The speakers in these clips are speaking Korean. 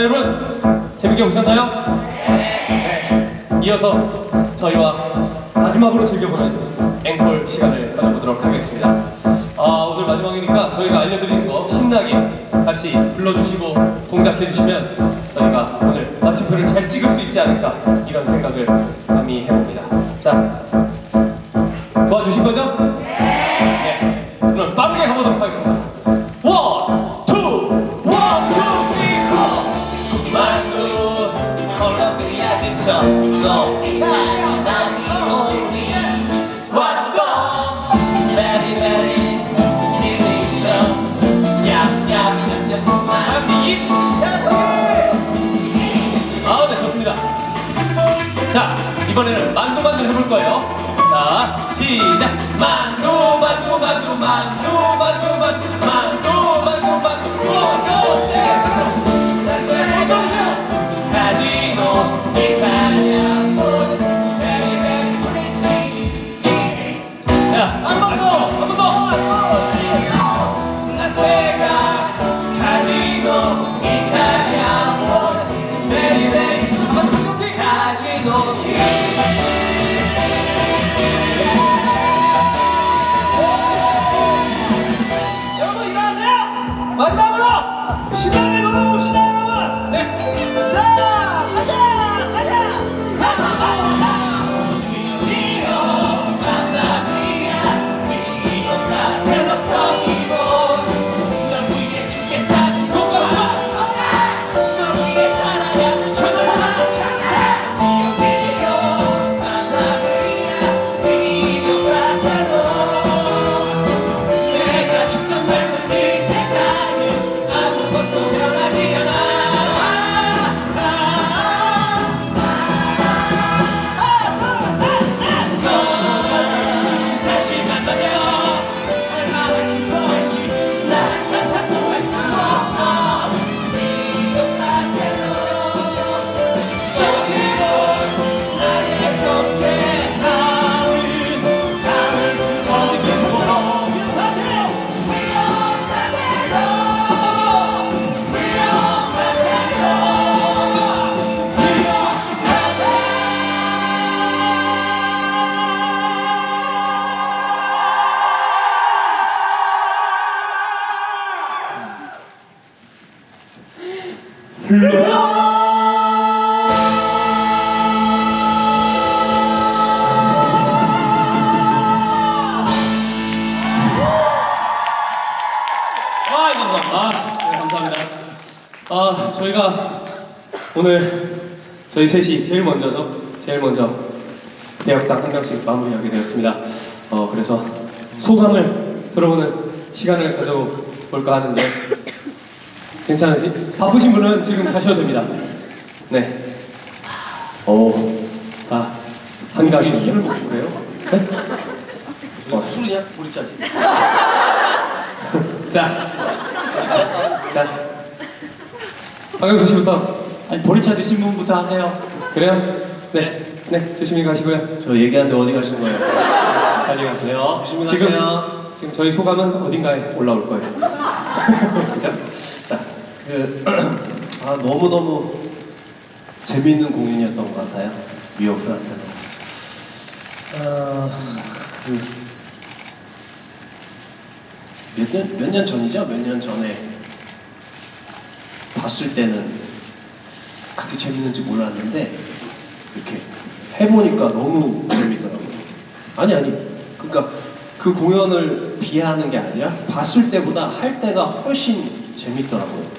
자 여러분 재밌게 보셨나요? 네. 이어서 저희와 마지막으로 즐겨보는 앵콜 시간을 가져보도록 하겠습니다. 아, 오늘 마지막이니까 저희가 알려드리는 거 신나게 같이 불러주시고 동작해주시면 저희가 오늘 마침표를 잘 찍을 수 있지 않을까 이런 생각을 감히 해봅니다. 자, 도와주실 거죠? 네. 그럼 빠르게 가보도록 하겠습니다. 이번에는 만두 만두 해볼 거예요. 자, 시작. 만두, 만두, 만두, 만두, 만두, 만두, 만두, 만두, 만두, 만두. 저희가 오늘 저희 셋이 제일 먼저죠. 제일 먼저 대역당 한 명씩 마무리하게 되었습니다. 어, 그래서 소감을 들어보는 시간을 가져볼까 하는데 괜찮으시? 바쁘신 분은 지금 가셔도 됩니다. 네. 오, 다 한가하신 술을 먹고 그래요? 네? 어, 술이냐? 우리짜리. 자, 자, 박영수 씨부터. 아니 보리차 드신 분부터 하세요. 그래요? 네, 네, 조심히 가시고요. 저 얘기하는데 어디 가신 거예요? 빨리 가세요. 조심히 지금, 가세요. 지금 저희 소감은 어딘가에 올라올 거예요. 그죠? 자, 그, 아 너무 너무 재밌는 공연이었던 것 같아요. 위오프한테는. 아, 그, 몇 년, 몇 년 전이죠? 몇 년 전에 봤을 때는 그렇게 재밌는지 몰랐는데 이렇게 해보니까 너무 재밌더라고요. 아니 아니, 그러니까 그 공연을 비하하는 게 아니라 봤을 때보다 할 때가 훨씬 재밌더라고요.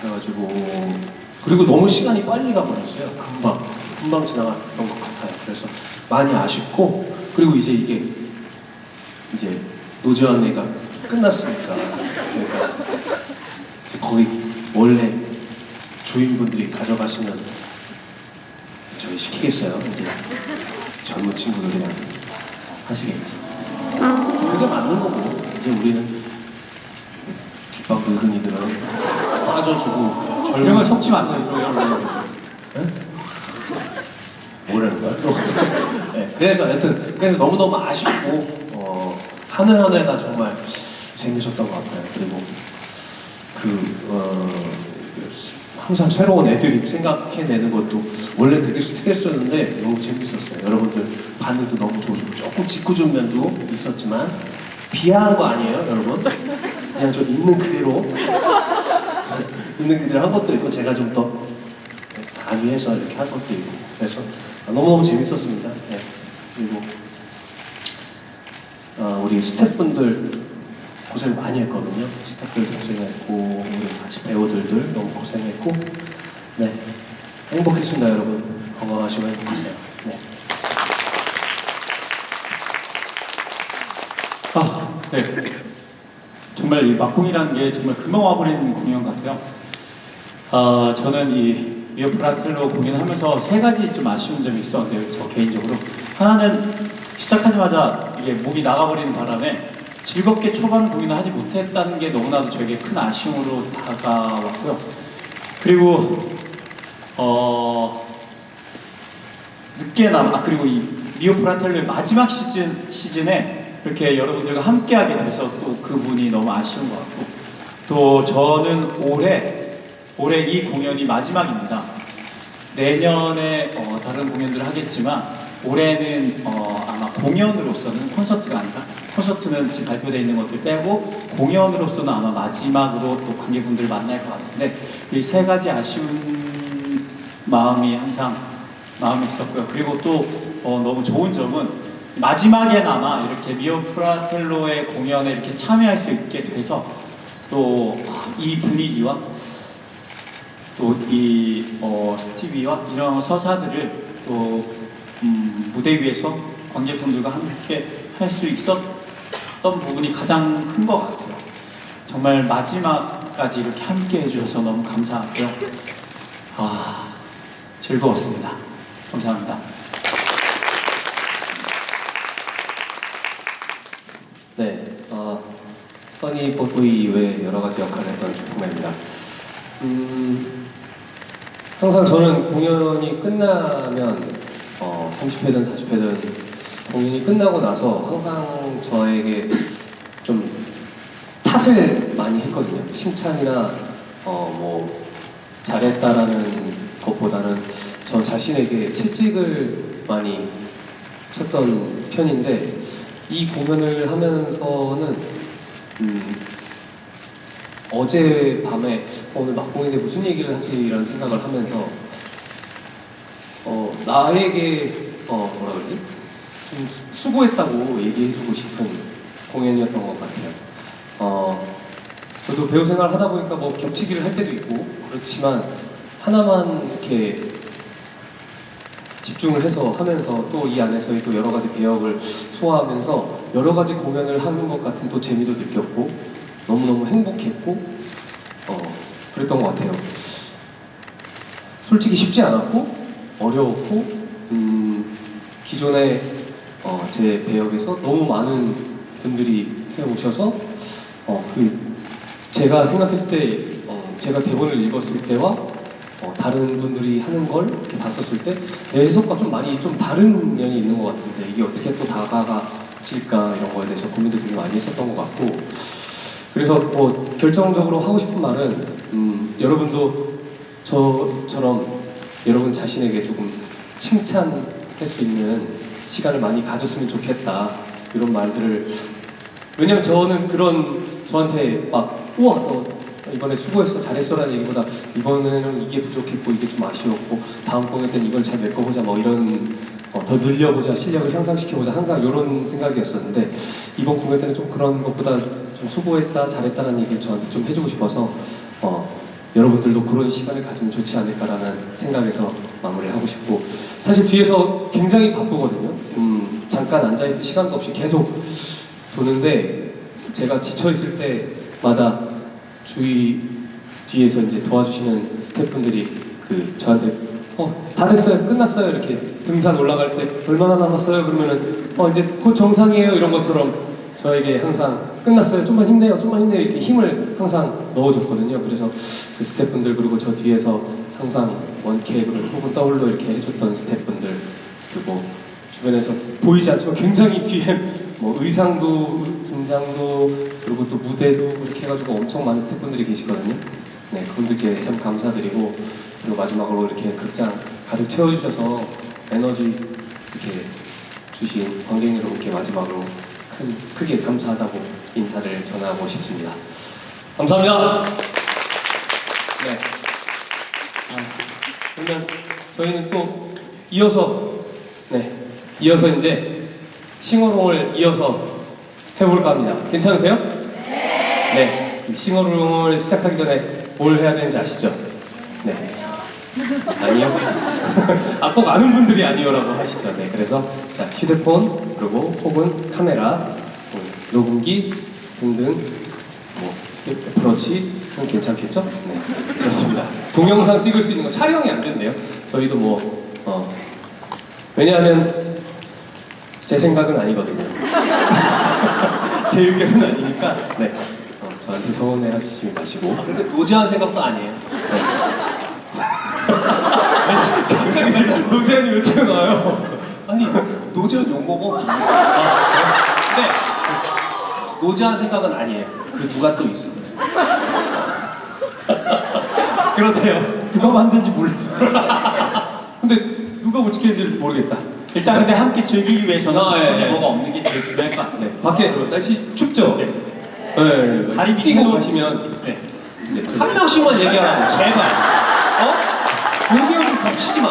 그래가지고 그리고 너무 시간이 빨리 가버렸어요. 금방 금방 지나갔던 것 같아요. 그래서 많이 아쉽고 그리고 이제 이게 이제 노재환 애가 끝났으니까 그러니까 거기 원래 주인분들이 가져가시면 저희 시키겠어요. 이제 젊은 친구들이랑 하시겠지. 그게 맞는 거고 이제 우리는 뒷방 늙은이들은 빠져주고 걸 섞지 마세요. 이런 거, 이런 거. 네? 모르는 걸 또. 네, 그래서 여튼 그래서 너무 너무 아쉽고 어, 하늘 하늘가 정말 재밌었던 것 같아요. 그리고 그 어, 그 항상 새로운 애들이 생각해내는 것도 원래 되게 스트레스였는데 너무 재밌었어요. 여러분들 반응도 너무 좋으시고 조금 짓궂은 면도 있었지만 비하한 거 아니에요, 여러분? 그냥 저 있는 그대로 있는 그대로 한 것도 있고 제가 좀 더 가미해서 이렇게 한 것도 있고 그래서 너무너무 재밌었습니다. 네. 그리고 어, 우리 스태프분들 고생 많이 했거든요. 스태프들도 고생했고 우리 같이 배우들들 너무 고생했고 네 행복했습니다 여러분 건강하시고 행복하세요. 네. 아, 네. 정말 이 막공이라는 게 정말 금방 와버리는 공연 같아요. 아, 저는 이 미어 브라텔로 공연하면서 세 가지 좀 아쉬운 점이 있었는데요. 저 개인적으로 하나는 시작하자마자 이게 목이 나가버리는 바람에 즐겁게 초반 공연을 하지 못했다는 게 너무나도 저에게 큰 아쉬움으로 다가왔고요. 그리고 어 늦게 남, 아 그리고 이 미오 프라텔로의 마지막 시즌 시즌에 이렇게 여러분들과 함께하게 돼서 또 그분이 너무 아쉬운 것 같고 또 저는 올해 올해 이 공연이 마지막입니다. 내년에 어, 다른 공연들을 하겠지만 올해는 어, 아마 공연으로서는 콘서트가 아니라 콘서트는 지금 발표되어 있는 것들 빼고 공연으로서는 아마 마지막으로 또 관객분들 만날 것 같은데 이 세 가지 아쉬운 마음이 항상 마음에 있었고요. 그리고 또 어, 너무 좋은 점은 마지막에나마 이렇게 미오 프라텔로의 공연에 이렇게 참여할 수 있게 돼서 또 이 분위기와 또이 어, 스티비와 이런 서사들을 또 음, 무대 위에서 관객분들과 함께 할 수 있었 던 부분이 가장 큰 것 같아요. 정말 마지막까지 이렇게 함께 해주셔서 너무 감사하고요. 아, 즐거웠습니다. 감사합니다. 네, 어, 써니 뽀뽀이 이외에 여러 가지 역할을 했던 주품입니다. 음, 항상 저는 공연이 끝나면 어, 30회든 40회든 공연이 끝나고 나서 항상 저에게 좀 탓을 많이 했거든요. 칭찬이나 어, 뭐 잘했다라는 것보다는 저 자신에게 채찍을 많이 쳤던 편인데 이 공연을 하면서는 음, 어제 밤에 어, 오늘 막공인데 무슨 얘기를 하지 이런 생각을 하면서 어, 나에게 어, 뭐라 그러지 좀 수- 수고했다고 얘기해주고 싶은 공연이었던 것 같아요. 어, 저도 배우 생활 하다 보니까 뭐 겹치기를 할 때도 있고 그렇지만 하나만 이렇게 집중을 해서 하면서 또 이 안에서의 또 여러 가지 배역을 소화하면서 여러 가지 공연을 하는 것 같은 또 재미도 느꼈고 너무너무 행복했고 어, 그랬던 것 같아요. 솔직히 쉽지 않았고 어려웠고 음, 기존에 어, 제 배역에서 너무 많은 분들이 해오셔서 어, 그 제가 생각했을 때 어, 제가 대본을 읽었을 때와 어, 다른 분들이 하는 걸 이렇게 봤었을 때 내 해석과 좀 많이 좀 다른 면이 있는 것 같은데 이게 어떻게 또 다가가질까 이런 거에 대해서 고민도 되게 많이 했었던 것 같고. 그래서 뭐 결정적으로 하고 싶은 말은 음, 여러분도 저처럼 여러분 자신에게 조금 칭찬할 수 있는 시간을 많이 가졌으면 좋겠다. 이런 말들을. 왜냐면 저는 그런 저한테 막 우와 너 이번에 수고했어. 잘했어라는 얘기보다 이번에는 이게 부족했고 이게 좀 아쉬웠고 다음 공연 때는 이걸 잘 메꿔보자. 뭐 이런 어, 더 늘려보자 실력을 향상시켜보자. 항상 이런 생각이었었는데 이번 공연 때는 좀 그런 것보다 좀 수고했다 잘했다는 얘기를 저한테 좀 해주고 싶어서 어, 여러분들도 그런 시간을 가지면 좋지 않을까라는 생각에서 마무리를 하고 싶고. 사실 뒤에서 굉장히 바쁘거든요. 음, 잠깐 앉아 있을 시간도 없이 계속 도는데 제가 지쳐 있을 때마다 주위 뒤에서 이제 도와주시는 스태프분들이 그 저한테 어 다 됐어요. 끝났어요. 이렇게 등산 올라갈 때 얼마나 남았어요? 그러면은 어 이제 곧 정상이에요. 이런 것처럼 저에게 항상 끝났어요. 좀만 힘내요. 좀만 힘내요. 이렇게 힘을 항상 넣어줬거든요. 그래서 그 스태프분들 그리고 저 뒤에서 항상 원케이블 혹은 더블로 이렇게 해줬던 스태프분들 주변에서 보이지 않지만 굉장히 뒤에 뭐 의상도 분장도 그리고 또 무대도 이렇게 해가지고 엄청 많은 스태프분들이 계시거든요. 네, 그분들께 참 감사드리고 그리고 마지막으로 이렇게 극장 가득 채워주셔서 에너지 이렇게 주신 관객 여러분께 마지막으로 큰, 크게 감사하다고 인사를 전하고 싶습니다. 감사합니다. 네. 아, 그러면 저희는 또 이어서 네 이어서 이제 싱어롱을 이어서 해볼까 합니다. 괜찮으세요? 네. 이 싱어롱을 시작하기 전에 뭘 해야 되는지 아시죠? 네. 아니요. 아, 꼭 아는 분들이 아니요라고 하시죠. 네. 그래서 자 휴대폰 그리고 혹은 카메라, 뭐, 녹음기 등등 뭐 애플워치 는 괜찮겠죠? 네. 그렇습니다. 동영상 찍을 수 있는 거 촬영이 안 된대요. 저희도 뭐 어, 왜냐하면 제 생각은 아니거든요. 제 의견은 아니니까 네. 어, 저한테 서운해 하시지 마시고 근데 노지한 생각도 아니에요. 네. 갑자기 노재현이 왜 튀어나와요? 아니 노지한 용보고. 아, 근데 노지한 생각은 아니에요. 그 누가 또 있어. 그렇대요. 누가 만든지 몰라. 근데 누가 어떻게 했는지 모르겠다. 일단 근데 함께 즐기기 위해서는 아, 예, 손에 예. 뭐가 없는 게 제일 중요할 것 같아요. 네. 밖에 날씨 춥죠? 네. 네. 다리 뛰고 밑으로- 가시면 네. 이제 한 명씩만 얘기하라고 제발. 어? 여기 좀 겹치지 마.